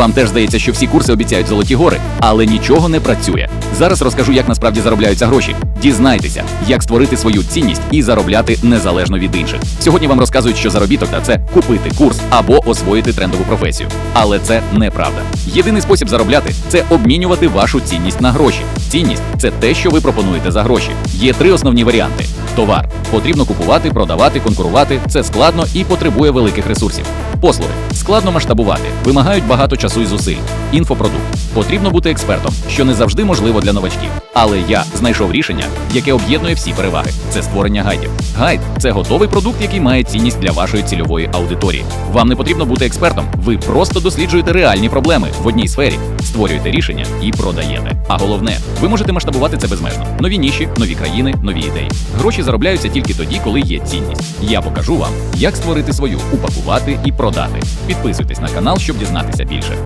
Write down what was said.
Вам теж здається, що всі курси обіцяють золоті гори, але нічого не працює. Зараз розкажу, як насправді заробляються гроші. Дізнайтеся, як створити свою цінність і заробляти незалежно від інших. Сьогодні вам розказують, що заробіток та це купити курс або освоїти трендову професію. Але це неправда. Єдиний спосіб заробляти це обмінювати вашу цінність на гроші. Цінність це те, що ви пропонуєте за гроші. Є три основні варіанти: товар потрібно купувати, продавати, конкурувати. Це складно і потребує великих ресурсів. Послуги складно масштабувати, вимагають багато часу і зусиль. Інфопродукт потрібно бути експертом, що не завжди можливо для новачків. Але я знайшов рішення, яке об'єднує всі переваги. Це створення гайдів. Гайд це готовий продукт, який має цінність для вашої цільової аудиторії. Вам не потрібно бути експертом. Ви просто досліджуєте реальні проблеми в одній сфері, створюєте рішення і продаєте. А головне, ви можете масштабувати це безмежно. Нові ніші, нові країни, нові ідеї. Гроші заробляються тільки тоді, коли є цінність. Я покажу вам, як створити свою, упакувати і продати. Підписуйтесь на канал, щоб дізнатися більше.